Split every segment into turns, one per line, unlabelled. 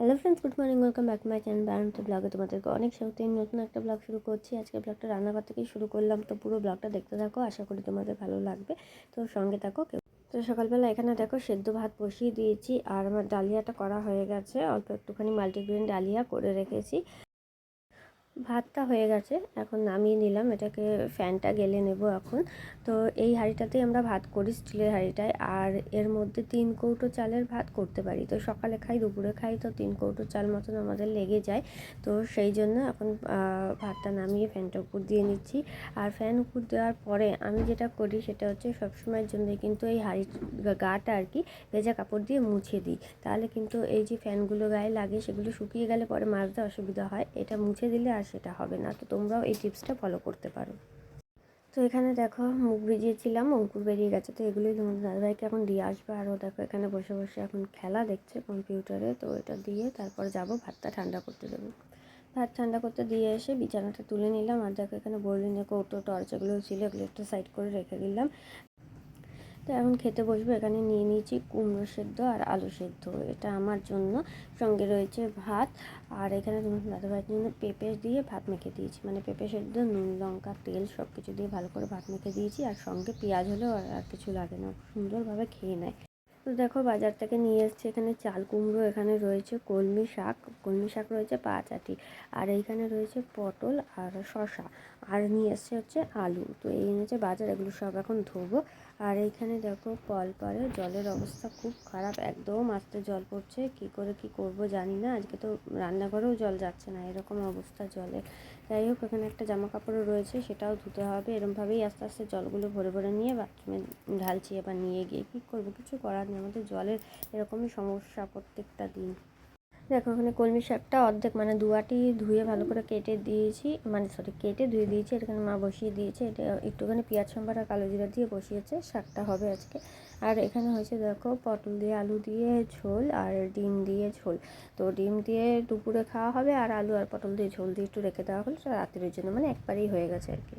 Hello friends good morning welcome back my channel তো ব্লগে তোমাদেরকে অনেক সাথে নতুন একটা ব্লগ শুরু করছি। আজকে ব্লগটা রান্নাঘর থেকেই শুরু করলাম। তো পুরো ব্লগটা দেখতে থাকো, আশা করি তোমাদের ভালো লাগবে। তো সঙ্গে থাকো তো সকালবেলা এখানে দেখো সেদ্ধ ভাত বসিয়ে দিয়েছি, আর আমার ডালিয়াটা করা হয়ে গেছে। অল্প একটুখানি মাল্টিগ্রেন ডালিয়া করে রেখেছি। ভাতটা হয়ে গেছে, এখন নামিয়ে নিলাম, এটাকে ফ্যানটা গেলে নেব এখন। তো এই হাঁড়িটাতেই আমরা ভাত করি, স্টিলের হাঁড়িটায়, আর এর মধ্যে তিন কৌটো চালের ভাত করতে পারি। তো সকালে খাই, দুপুরে খাই, তো তিন কৌটো চাল মতন আমাদের লেগে যায়। তো সেই জন্য এখন ভাতটা নামিয়ে ফ্যানটা উপর দিয়ে নিচ্ছি। আর ফ্যান উপর দেওয়ার পরে আমি যেটা করি, সেটা হচ্ছে সবসময়ের জন্যই কিন্তু এই হাঁড়ি গাটা আর কি, ভেজা কাপড় দিয়ে মুছে দিই। তাহলে কিন্তু এই যে ফ্যানগুলো গায়ে লাগে, সেগুলো শুকিয়ে গেলে পরে মাজতে অসুবিধা হয়। এটা মুছে দিলে আর সেটা হবে না। তো তোমরাও এই টিপসটা ফলো করতে পারো। তো এখানে দেখো মুখ ভিজিয়েছিলাম, অঙ্কুর বেরিয়ে গেছে। তো এগুলোই তোমাদের দাদাভাইকে এখন দিয়ে আসবে। আরও দেখো এখানে বসে বসে এখন খেলা দেখছে কম্পিউটারে তো এটা দিয়ে তারপর যাব ভাতটা ঠান্ডা করতে দেবো। ভাত ঠান্ডা করতে দিয়ে এসে বিছানাটা তুলে নিলাম। আর দেখো এখানে বললিনে কৌটো, টর্চ এগুলো ছিল, এগুলো একটু সাইড করে রেখে দিলাম। তো এখন খেতে বসবো, এখানে নিয়ে নিয়েছি কুমড়ো সেদ্ধ আর আলু সেদ্ধ। এটা আমার জন্য, সঙ্গে রয়েছে ভাত। আর এখানে তোমার দাদাভাইয়ের জন্য পেঁপে দিয়ে ভাত মেখে দিয়েছি। মানে পেঁপে সেদ্ধ, নুন, লঙ্কা, তেল সব কিছু দিয়ে ভালো করে ভাত মেখে দিয়েছি। আর সঙ্গে পেঁয়াজ হলেও আর কিছু লাগে না সুন্দরভাবে খেয়ে নেয়। তো দেখো বাজার থেকে নিয়ে এসছে এখানে চাল কুমড়ো এখানে রয়েছে, কলমি শাক কলমি শাক রয়েছে পাঁচ আটি, আর এইখানে রয়েছে পটল আর শশা আর নিয়ে এসছে হচ্ছে আলু, তো এই এনেছে বাজার, এগুলো সব এখন ধোবো, আর এইখানে দেখো কল পরে জলের অবস্থা খুব খারাপ, একদম আস্তে জল পড়ছে, কি করে কি করব জানি না, আজকে তো রান্নাঘরেও জল যাচ্ছে না, এরকম অবস্থা জলের যাই হোক এখানে একটা জামা কাপড়ও রয়েছে, সেটাও ধুতে হবে, এরমভাবেই আস্তে আস্তে জলগুলো ভরে ভরে নিয়ে বাথরুমে ঢালছি, এবার নিয়ে গিয়ে কী করব, কিছু করার নেই আমাদের জলের এরকমই সমস্যা প্রত্যেকটা দিন। দেখো ওখানে কলমি শাকটা অর্ধেক মানে দুয়াটি ধুয়ে ভালো করে কেটে দিয়েছি মানে সরি কেটে ধুয়ে দিয়েছি এখানে মা বসিয়ে দিয়েছে, এটা একটুখানি পেঁয়াজ সম্বার আর কালো জিরা দিয়ে বসিয়েছে, শাকটা হবে আজকে। আর এখানে হয়েছে দেখো, পটল দিয়ে আলু দিয়ে ঝোল আর ডিম দিয়ে ঝোল। তো ডিম দিয়ে দুপুরে খাওয়া হবে আর আলু আর পটল দিয়ে ঝোল দিয়ে একটু রেখে দেওয়া হলো রাত্রের জন্য মানে একবারেই হয়ে গেছে আর কি।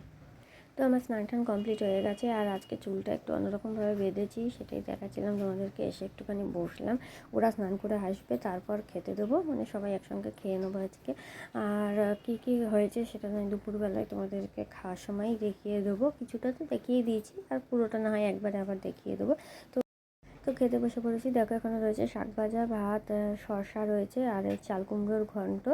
তো আমার স্নান টান কমপ্লিট হয়ে গেছে আর আজকে চুলটা একটু অন্যরকমভাবে বেঁধেছি, সেটাই দেখাচ্ছিলাম, তোমাদেরকে এসে একটুখানি বসলাম। ওরা স্নান করে আসবে, তারপর খেতে দেবো মানে সবাই একসঙ্গে খেয়ে নেব আজকে। আর কি কি হয়েছে সেটা আমি দুপুরবেলায় তোমাদেরকে খাওয়ার সময় দেখিয়ে দেবো। কিছুটা তো দেখিয়ে দিয়েছি, আর পুরোটা না হয় একবারে আবার দেখিয়ে দেবো। তো তো খেতে বসে পড়েছি। দেখো, এখানে রয়েছে শাক ভাজা, ভাত শসা রয়েছে, আর এই চাল কুমড়োর ঘন্ট,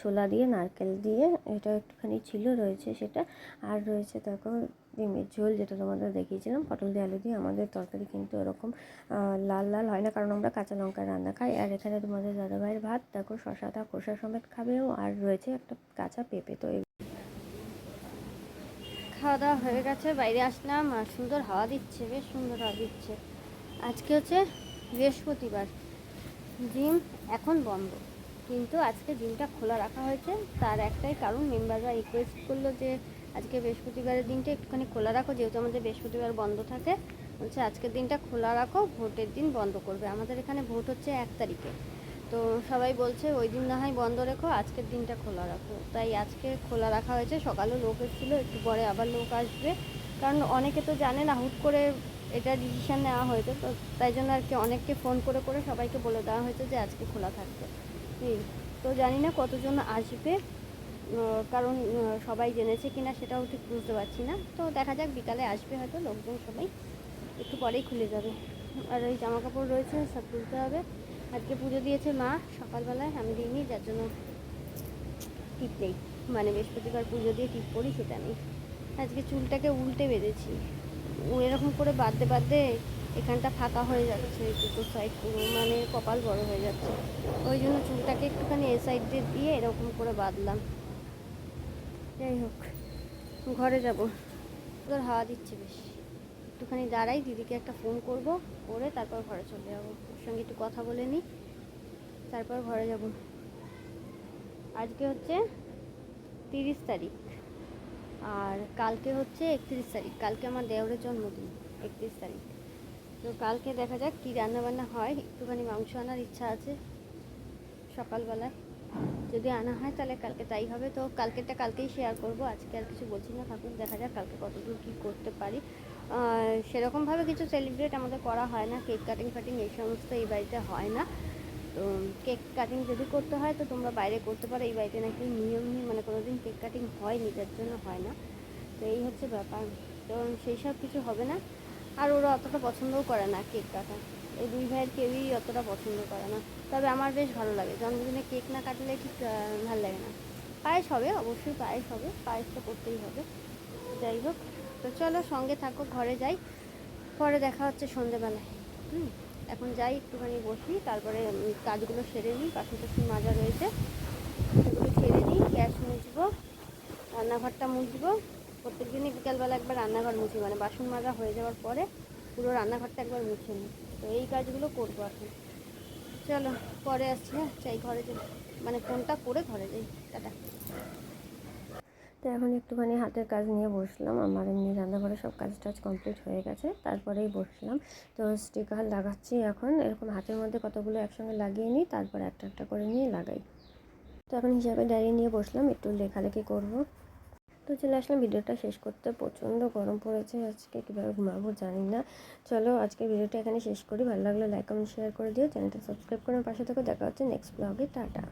ছোলা দিয়ে, নারকেল দিয়ে, এটা একটুখানি ছিল, রয়েছে সেটা। আর রয়েছে দেখো, ডিমের ঝোল, যেটা তোমাদের দেখিয়েছিলাম, পটল দিয়ে আলু দিয়ে। আমাদের তরকারি কিন্তু এরকম লাল লাল হয় না, কারণ আমরা কাঁচা লঙ্কা রান্না খাই। আর এখানে তোমাদের দাদাভাইয়ের ভাত, দেখো শশাটা খোসা সমেত খাবেও, আর রয়েছে একটা কাঁচা পেঁপে তো খাওয়া দাওয়া হয়ে গেছে, বাইরে আসলাম, আর সুন্দর হাওয়া দিচ্ছে, বেশ সুন্দর হাওয়া দিচ্ছে। আজকে হচ্ছে বৃহস্পতিবার। জিম এখন বন্ধ। কিন্তু আজকে জিমটা খোলা রাখা হয়েছে। তার একটাই কারণ, মেম্বাররা রিকোয়েস্ট করল যে আজকে বৃহস্পতিবারের দিনটা একটুখানি খোলা রাখো। যেহেতু আমাদের বৃহস্পতিবার বন্ধ থাকে, বলছে আজকের দিনটা খোলা রাখো, ভোটের দিন বন্ধ করবে। আমাদের এখানে ভোট হচ্ছে এক তারিখে। তো সবাই বলছে, ওই দিন না হয় বন্ধ রেখো, আজকের দিনটা খোলা রাখো। তাই আজকে খোলা রাখা হয়েছে। সকালেও লোক এসেছিল, একটু পরে আবার লোক আসবে। কারণ অনেকে তো জানে না, হুট করে এটা ডিসিশান নেওয়া হয়েছে, তো তাই জন্য আর কি অনেককে ফোন করে করে সবাইকে বলে দেওয়া হয়েছে যে আজকে খোলা থাকবে। তো জানি না কতজন আসবে কারণ সবাই জেনেছে কিনা সেটাও ঠিক বুঝতে পারছি না। তো দেখা যাক, বিকালে আসবে হয়তো লোকজন সবাই, একটু পরেই খুলে যাবে। আর ওই জামা কাপড় রয়েছে, সব তুলতে হবে। আজকে পুজো দিয়েছে মা সকালবেলায়, আমি দিইনি, যার জন্য টিপ নেই। মানে বৃহস্পতিবার পুজো দিয়ে টিপ করি সেটা নেই। আজকে চুলটাকে উল্টে বেঁধেছি। এরকম করে বাঁধতে বাঁধতে এখানটা ফাঁকা হয়ে যাচ্ছে, দুটো সাইড মানে কপাল বড় হয়ে যাচ্ছে। ওই জন্য চুলটাকে একটুখানি এ সাইড দিয়ে দিয়ে এরকম করে বাঁধলাম। যাই হোক, ঘরে যাব। তোর হাওয়া দিচ্ছে বেশ। একটুখানি দাঁড়াই, দিদিকে একটা ফোন করব, করে তারপর ঘরে চলে যাব। ওর সঙ্গে একটু কথা বলে নিই তারপর ঘরে যাব। আজকে হচ্ছে তিরিশ তারিখ। আর কালকে হচ্ছে একত্রিশ তারিখ, কালকে আমার দেওরের জন্মদিন, একত্রিশ তারিখ। তো কালকে দেখা যাক কী রান্নাবান্না হয়, একটুখানি মাংস আনার ইচ্ছা আছে সকালবেলায়। যদি আনা হয় তাহলে কালকে তাই হবে। তো কালকেরটা কালকেই শেয়ার করব, আজকে আর কিছু বলছি না থাকুন দেখা যাক কালকে কতদূর কী করতে পারি। সেরকমভাবে কিছু সেলিব্রেট আমাদের করা হয় না কেক কাটিং ফাটিং এই সমস্ত এই বাড়িতে হয় না।
তো কেক কাটিং যদি করতে হয়, তো তোমরা বাইরে করতে পারো। এই বাড়িতে নাকি নিয়ম নেই মানে কোনো দিন কেক কাটিং হয়নি, যার জন্য হয় না। তো এই হচ্ছে ব্যাপার। তো সেই সব কিছু হবে না। আর ওরা অতটা পছন্দও করে না কেক কাটা। এই দুই ভাইয়ের কেউই অতটা পছন্দ করে না। তবে আমার বেশ ভালো লাগে। জন্মদিনে কেক না কাটলে ঠিক ভালো লাগে না। পায়েস হবে, অবশ্যই পায়েস হবে। পায়েসটা করতেই হবে। যাই হোক, তো চলো সঙ্গে থাকো, ঘরে যাই। পরে দেখা হচ্ছে সন্ধেবেলায় হুম। এখন যাই, একটুখানি বসি, তারপরে কাজগুলো সেরে নিই, বাসন টাসন মাজা রয়েছে। সেগুলো সেরে নিই গ্যাস মুছবো, রান্নাঘরটা মুছবো। প্রত্যেক দিনই বিকালবেলা একবার রান্নাঘর মুছি মানে বাসন মাজা হয়ে যাওয়ার পরে পুরো রান্নাঘরটা একবার মুছে নিই। তো এই কাজগুলো করব এখন। চলো, পরে আসছি হ্যাঁ চাই ঘরে যাই। মানে ফোনটা করে ঘরে যাই। টাটা। তো এখন একটুখানি হাতের কাজ নিয়ে বসলাম। আমার এমনি রান্নাঘরে সব কাজ টাজ কমপ্লিট হয়ে গেছে, তারপরেই বসলাম। তো স্টিকার লাগাচ্ছি এখন, এরকম হাতের মধ্যে কতগুলো একসঙ্গে লাগিয়ে নিই, তারপর একটা একটা করে নিয়ে লাগাই। তো এখন হিসাবে ডায়েরি নিয়ে বসলাম, একটু লেখালেখি করব। তো চলে আসলাম, ভিডিওটা শেষ করতে। প্রচণ্ড গরম পড়েছে আজকে, কীভাবে ঘুমাবো জানি না। চলো আজকে ভিডিওটা এখানে শেষ করি। ভালো লাগলে লাইক কমেন্ট শেয়ার করে দিও। চ্যানেলটা সাবস্ক্রাইব করে পাশে থেকে। দেখা হচ্ছে নেক্সট ব্লগে টাটা।